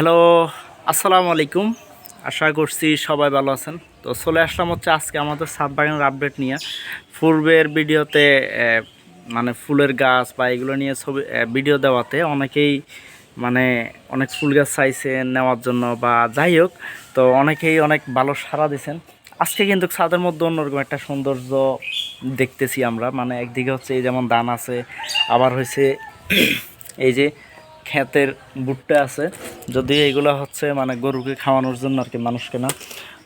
Hello, আসসালামু আলাইকুম। আশা করছি সবাই ভালো আছেন। তো চলে আসলাম হচ্ছে আজকে আমাদের সাত বাগানের আপডেট নিয়ে। পূর্বের ভিডিওতে মানে ফুলের গাছ বা এগুলো নিয়ে ছবি ভিডিও দেওয়াতে অনেকেই মানে অনেক ফুল গাছ চাইছে নেওয়ার জন্য বা যাই হোক, তো অনেকেই অনেক ভালো সাড়া দিয়েছেন। আজকে কিন্তু ছাদের মধ্যে অন্যরকম একটা সৌন্দর্য দেখতেছি আমরা। মানে একদিকে হচ্ছে এই যেমন দান আছে, আবার হয়েছে এই যে ক্ষেতের ভুট্টা আছে। যদিও এগুলো হচ্ছে মানে গরুকে খাওয়ানোর জন্য আর কি মানুষকে না।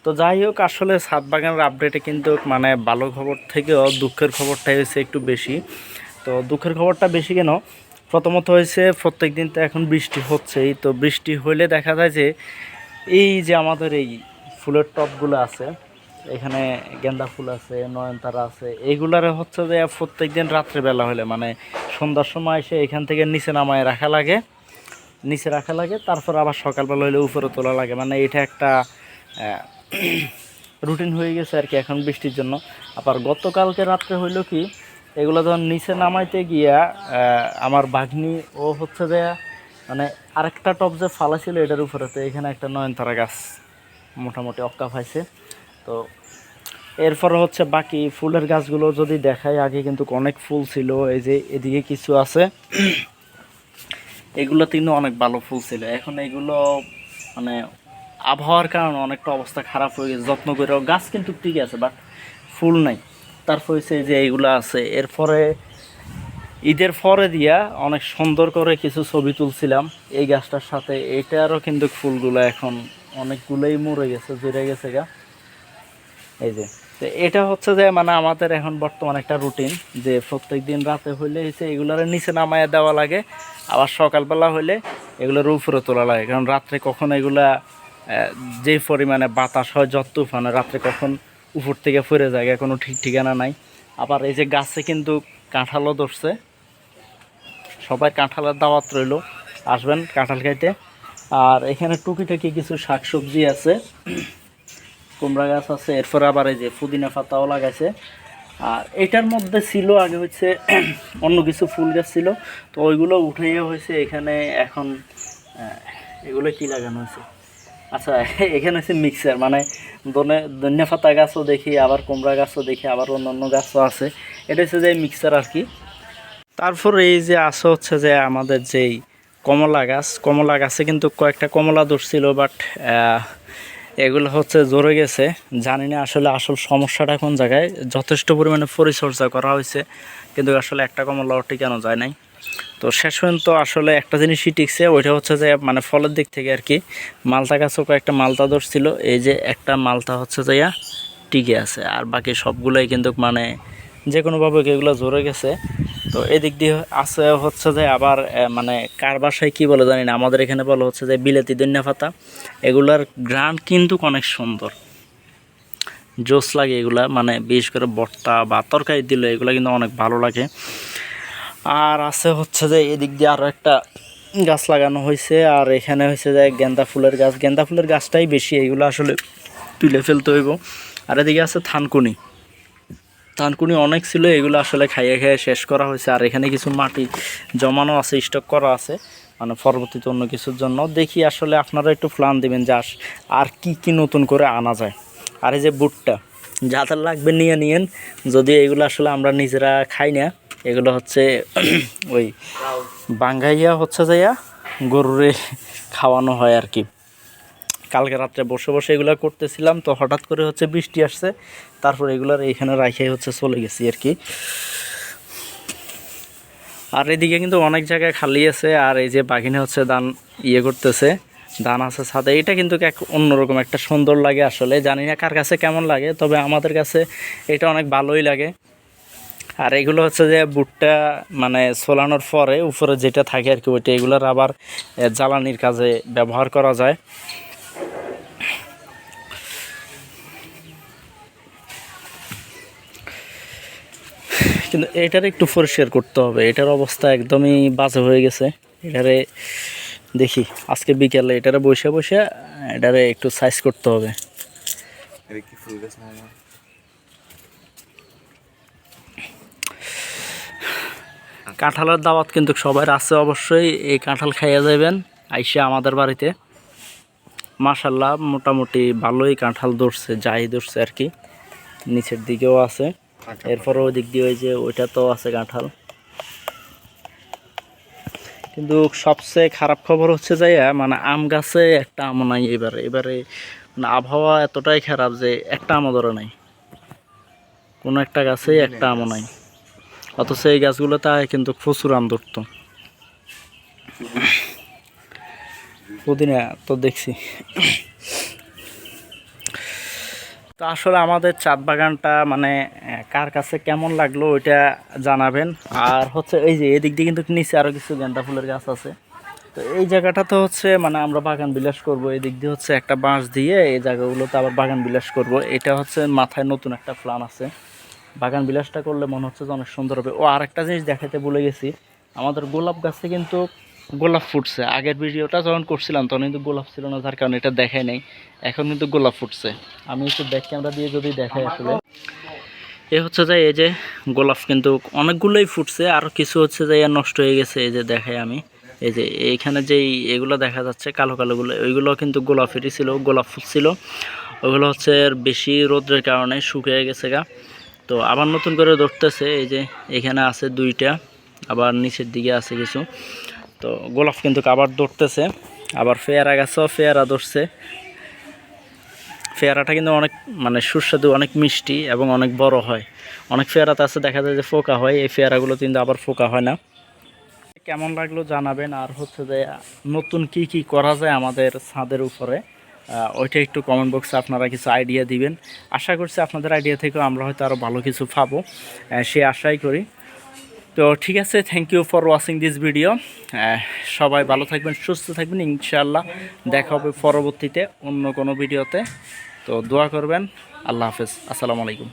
তো যাই হোক, আসলে ছাদ বাগানের আপডেটে কিন্তু মানে ভালো খবর থেকেও দুঃখের খবরটাই হয়েছে একটু বেশি। তো দুঃখের খবরটা বেশি কেন? প্রথমত হয়েছে প্রত্যেক দিন তো এখন বৃষ্টি হচ্ছেই। তো বৃষ্টি হলে দেখা যায় যে এই যে আমাদের এই ফুলের টবগুলো আছে, এখানে গেন্দা ফুল আছে, নয়নতারা আছে এইগুলারে হচ্ছে যে প্রত্যেক দিন রাত্রেবেলা হলে মানে সন্ধ্যার সময় এসে এখান থেকে নিচে নামায় রাখা লাগে। নিচে রাখা লাগে, তারপর আবার সকালবেলা হলে উপরে তোলা লাগে। মানে এটা একটা রুটিন হয়ে গেছে আর কি এখন বৃষ্টির জন্য। আবার গতকালকে রাত্রে হইল কি, এগুলো যখন নিচে নামাইতে গিয়া আমার বাঘনি ও হচ্ছে যে মানে আরেকটা টপ যে ফালা ছিল এটার উপরেতে এখানে একটা নয়নতারা গাছ মোটামুটি অক্কা পাইছে তো এরপরে হচ্ছে বাকি ফুলের গাছগুলো যদি দেখাই, আগে কিন্তু অনেক ফুল ছিল, এই যে এদিকে কিছু আছে। এগুলো কিন্তু অনেক ভালো ফুল ছিল। এখন এগুলো মানে আবহাওয়ার কারণে অনেকটা অবস্থা খারাপ হয়ে গেছে। যত্ন করে গাছ কিন্তু ঠিক আছে বাট ফুল নাই। তারপর হচ্ছে যে এইগুলো আছে। এরপরে, ঈদের পরে দিয়া অনেক সুন্দর করে কিছু ছবি তুলছিলাম এই গাছটার সাথে। এটারও কিন্তু ফুলগুলো এখন অনেকগুলোই মরে গেছে জুড়ে গেছে গা। এই যে। তো এটা হচ্ছে যে মানে আমাদের এখন বর্তমানে একটা রুটিন যে প্রত্যেক দিন রাতে হইলে হচ্ছে এগুলোর নিচে নামায় দেওয়া লাগে, আবার সকালবেলা হইলে এগুলোর উপরে তোলা লাগে। কারণ রাত্রে কখন এগুলা যে পরিমাণে বাতাস হয়, যত তুফানে রাত্রে কখন উপর থেকে ফিরে যায় কোনো ঠিক ঠিকানা নাই। আবার এই যে গাছে কিন্তু কাঁঠালও ধরছে। সবাই কাঁঠালের দাওয়াত রইল। আসবেন কাঁঠাল খাইতে। আর এখানে টুকিটাকি কিছু শাকসবজি আছে। কুমড়া গাছ আছে, এরপর আবার এই যে পুদিনা পাতাও লাগাইছে। আর এটার মধ্যে ছিল আগে হচ্ছে অন্য কিছু ফুল গাছ ছিল, তো ওইগুলো উঠেই হয়েছে এখানে এখন এগুলো কি লাগানো হয়েছে? আচ্ছা এখানে হচ্ছে মিক্সার মানে ধনে পাতা গাছও দেখি, আবার কুমড়া গাছও দেখি, আবার অন্য অন্য গাছও আছে। এটা হচ্ছে যে মিক্সার আর কি। তারপর এই যে আছে হচ্ছে যে আমাদের যেই কমলা গাছ, কমলা গাছে কিন্তু কয়েকটা কমলা ধরছিল বাট এগুলো হচ্ছে জোরে গেছে। জানি না আসলে আসল সমস্যাটা কোন জায়গায়। যথেষ্ট পরিমাণে পরিচর্যা করা হয়েছে, কিন্তু আসলে একটা কমলাও টিকানো যায় নাই? তো শেষ পর্যন্ত আসলে একটা জিনিসই টিকছে, ওইটা হচ্ছে যে মানে ফলের দিক থেকে আর কি মালতা গাছও কয়েকটা মালতা ধরছিল, এই যে একটা মালতা হচ্ছে যে টিকে আছে। আর বাকি সবগুলোই কিন্তু মানে যে কোনোভাবে এগুলো জোরে গেছে। তো এদিক দিয়ে আছে হচ্ছে যে আবার মানে কার বাসায় কী বলে জানি না। আমাদের এখানে বলা হচ্ছে যে বিলেতি ধনিয়া পাতা এগুলার গ্রান কিন্তু অনেক সুন্দর। জোস লাগে এগুলা মানে বিশেষ করে ভর্তা বা তরকারি দিলে এগুলো কিন্তু অনেক ভালো লাগে। আর আছে হচ্ছে যে এদিক দিয়ে আরও একটা গাছ লাগানো হয়েছে আর এখানে হয়েছে যে গেন্দা ফুলের গাছ। গেন্দা ফুলের গাছটাই বেশি, এগুলো আসলে তুলে ফেলতে হইব। আর এদিকে আছে থানকুনি। থানকুনি অনেক ছিল, এগুলো আসলে খাইয়ে খাইয়ে শেষ করা হয়েছে। আর এখানে কিছু মাটি জমানো আছে স্টক করা আছে মানে পরবর্তীতে অন্য কিছুর জন্য। দেখি আসলে আপনারা একটু প্ল্যান দেবেন যে আর কি কি নতুন করে আনা যায়। আর এই যে বুটটা যাদের লাগবে নিয়ে নিয়েন। যদি এগুলো আসলে আমরা নিজেরা খাই না, এগুলো হচ্ছে ওই বাঙ্গাইয়া হচ্ছে যাইয়া গরুরে খাওয়ানো হয় আর কি। কালকে রাত্রে বসে বসে এগুলো করতেছিলাম, তো হঠাৎ করে হচ্ছে বৃষ্টি আসছে। তারপর এগুলার এইখানে রাখাই হচ্ছে চলে গেছি আর কি। আর এদিকে কিন্তু অনেক জায়গায় খালি আছে, আর এই যে বাঘিনে হচ্ছে দান ইয়ে করতেছে, ধান আছে ছাদে। এটা কিন্তু এক অন্যরকম একটা সুন্দর লাগে আসলে, জানি না কার কাছে কেমন লাগে, তবে আমাদের কাছে এটা অনেক ভালোই লাগে। আর এগুলো হচ্ছে যে বুটটা মানে সোলানোর পরে উপরে যেটা থাকে আর কি, ওইটা এগুলোর আবার জ্বালানির কাজে ব্যবহার করা যায়। কিন্তু এটার একটু পরিষ্কার করতে হবে। এটার অবস্থা একদমই বাজে হয়ে গেছে। এটারে দেখি আজকে বিকেলে এটারে বসে বসে এটারে একটু সাইজ করতে হবে। কাঁঠালের দাওয়াত কিন্তু সবার আছে অবশ্যই এই কাঁঠাল খাইয়া যাবেন আইসে আমাদের বাড়িতে। মাশাল্লাহ মোটামুটি ভালোই কাঁঠাল ধরছে যাই ধরছে আর কি। নিচের দিকেও আছে। এরপরে ওই দিক দিয়ে ওই যে ওইটা তো আছে কাঁঠাল কিন্তু সবচেয়ে খারাপ খবর হচ্ছে যে মানে আম গাছে একটা আম নাই এবারে। এবারে মানে আবহাওয়া এতটাই খারাপ যে একটা আমও ধরে নাই। কোনো একটা গাছেই একটা আমও নাই। অথচ এই গাছগুলো তাই কিন্তু প্রচুর আম ধরতো। পুদিনা তো দেখছি। তো আসলে আমাদের চাঁদ বাগানটা মানে কার কাছে কেমন লাগল ওইটা জানাবেন। আর হচ্ছে এই যে এদিক দিয়ে কিন্তু নিচে আরও কিছু গেন্দা ফুলের গাছ আছে। তো এই জায়গাটা তো হচ্ছে মানে আমরা বাগান বিলাস করব, এদিক দিয়ে হচ্ছে একটা বাঁশ দিয়ে এই জায়গাগুলোতে আবার বাগান বিলাস করব। এটা হচ্ছে মাথায় নতুন একটা প্ল্যান আছে। বাগান বিলাসটা করলে মনে হচ্ছে যে অনেক সুন্দর হবে। ও আরেকটা জিনিস দেখাতে ভুলে গেছি। আমাদের গোলাপ গাছে কিন্তু গোলাপ ফুটছে। আগের ভিডিওটা যখন করছিলাম, তখন কিন্তু গোলাপ ছিল না, যার কারণে এটা দেখায় নাই। এখন কিন্তু গোলাপ ফুটছে। আমি একটু ব্যাক ক্যামেরা দিয়ে যদি দেখাই আসলে। এ হচ্ছে যে, এই যে গোলাপ কিন্তু অনেকগুলোই ফুটছে, আর কিছু হচ্ছে যে নষ্ট হয়ে গেছে, এই যে দেখাই আমি। এই যে এইখানে যেই এগুলো দেখা যাচ্ছে, কালো কালোগুলো ওইগুলো কিন্তু গোলাপেরই ছিল, গোলাপ ফুল ছিল। ওগুলো হচ্ছে বেশি রোদ্রের কারণে শুকিয়ে গেছে গা। তো আবার নতুন করে ধরতেছে, এই যে এখানে আছে দুইটা, আবার নিচের দিকে আছে কিছু। তো গোলাপ কিন্তু আবার ধরতেছে, আবার ফেয়ারা গাছও ফেয়ারা ধরছে। ফেয়ারাটা কিন্তু অনেক মানে সুস্বাদু, অনেক মিষ্টি এবং অনেক বড় হয়। অনেক পেয়ারাতে আছে, দেখা যায় যে ফোকা হয়, এই ফেয়ারাগুলো কিন্তু আবার ফোকা হয় না। কেমন লাগল জানাবেন, আর হচ্ছে যে নতুন কি কি করা যায় আমাদের ছাদের উপরে ওইটা একটু কমেন্ট বক্সে আপনারা কিছু আইডিয়া দিবেন। আশা করছি আপনাদের আইডিয়া থেকেও আমরা হয়তো আরও ভালো কিছু পাবো। সে আশাই করি। তো ঠিক আছে thank you for watching this video সবাই ভালো থাকবেন, সুস্থ থাকবেন ইনশাল্লাহ দেখা হবে পরবর্তীতে অন্য কোনো ভিডিওতে। তো দোয়া করবেন, আল্লাহ হাফেজ, আসসালামু আলাইকুম।